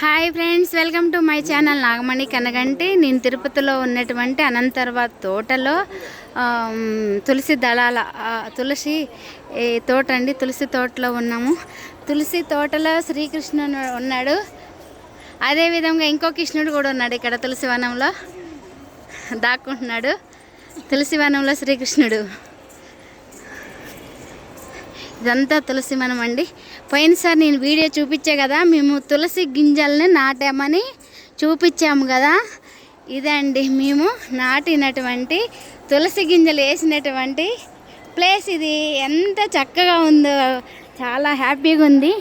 Hi friends welcome to my channel Nagamani Kanaganti నేను తిరుపతిలో ఉన్నటువంటి అనంతర్వాత తోటలో తులసి దళాల తులసి ఈ తోట అండి తులసి తోటలో ఉన్నాము. తులసి తోటలో శ్రీకృష్ణుడు ఉన్నాడు. అదేవిధంగా ఇంకో కృష్ణుడు కూడా ఉన్నాడు ఇక్కడ తులసి వనంలో. దాక్కుంటున్నాడు. తులసి వనంలో శ్రీకృష్ణుడు. ఇదంతా తులసి మనం అండి పోయినసారి నేను వీడియో చూపించే కదా మేము తులసి గింజల్ని నాటామని చూపించాము కదా. ఇదండి మేము నాటినటువంటి తులసి గింజలు వేసినటువంటి ప్లేస్ ఇది. ఎంత చక్కగా ఉందో చాలా హ్యాపీగా ఉంది.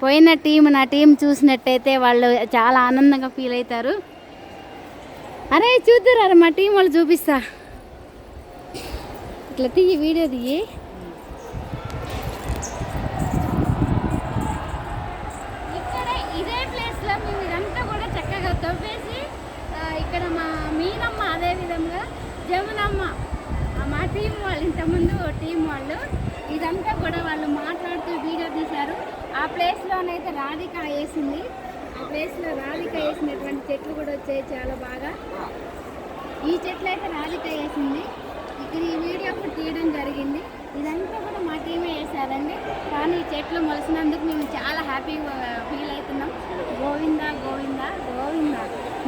పోయిన టీం నా టీం చూసినట్టయితే వాళ్ళు చాలా ఆనందంగా ఫీల్ అవుతారు. అరే చూద్దురా మా టీం వాళ్ళు చూపిస్తా. ఇట్లా తీయి వీడియో తీయి ఇక్కడ ఇదే ప్లేస్లో మేము ఇదంతా కూడా చక్కగా తవ్వేసి ఇక్కడ మా మీనమ్మ అదే విధంగా జమునమ్మ మా టీం వాళ్ళు ఇంతకుముందు టీం వాళ్ళు ఇదంతా కూడా వాళ్ళు మాట్లాడుతూ వీడియో తీశారు. ఆ ప్లేస్లోనైతే రాధిక వేసింది. ఆ ప్లేస్లో రాధిక వేసినటువంటి చెట్లు కూడా వచ్చాయి చాలా బాగా. ఈ చెట్లు అయితే రాధిక వేసింది. ఇక్కడ ఈ వీడియో కూడా తీయడం జరిగింది. ఇదంతా కూడా మా టీమే వేసారండి కానీ ఈ చెట్లు మొలిసినందుకు మేము చాలా హ్యాపీగా ఫీల్ అవుతున్నాం. గోవిందా గోవిందా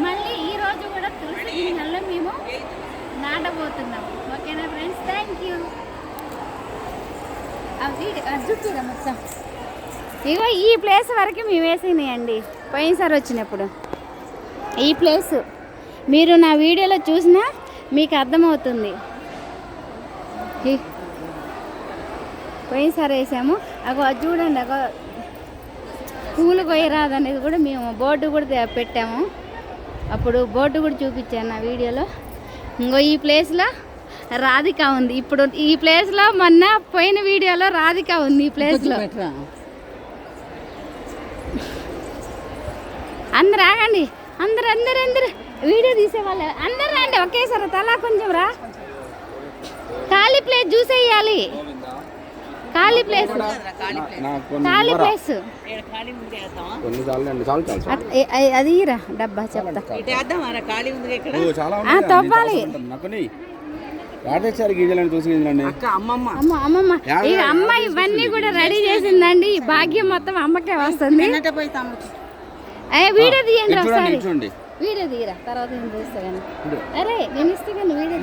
మళ్ళీ ఈ రోజు కూడా తులసి గింజల్లో మేము నాటబోతున్నాం ఓకేనా ఫ్రెండ్స్ థ్యాంక్ యూ జుట్టురా మొత్తం ఇగో ఈ ప్లేస్ వరకు మేము వేసినాయండి. పోయినసారి వచ్చినప్పుడు. ఈ ప్లేస్ మీరు నా వీడియోలో చూసినా మీకు అర్థమవుతుంది. పోయినసారి వేసాము. అగో అది చూడండి అగో. పూలు కొయ్యరాదు అనేది కూడా మేము బోర్డు కూడా పెట్టాము. అప్పుడు బోర్డు కూడా చూపించాను నా వీడియోలో. ఇంకో ఈ ప్లేస్లో రాధిక ఉంది. ఇప్పుడు ఈ ప్లేస్లో మొన్న పోయిన వీడియోలో రాధిక ఉంది ఈ ప్లేస్లో అందరు ఆగండి. అందరు అందరు అందరు. వీడియో తీసేవాళ్ళు. అందరు రండి. ఒకేసారి తలా కొంచెం రా. ఖాళీ ప్లేస్ చూసేయాలి ఖాళీ ప్లేస్ ఖాళీ? ప్లేస్ అది ఇరా డబ్బా చెప్తా. ఓ, చాలా ఆ, ఉన్నాయి తవ్వాలి. రాటేశ్వరి గీజలని చూసి గీజలండి అమ్మ అమ్మమ్మ. అమ్మ ఇవన్నీ కూడా రెడీ చేసిందండి. ఈ భాగ్యం మొత్తం అమ్మకే వస్తుంది. ఏ వీడియో తీయండి ఒకసారి. వీడియో తీయరా? తర్వాత నేను చూస్తా కానీ. అరే నేను ఇస్తే కానీ వీడియో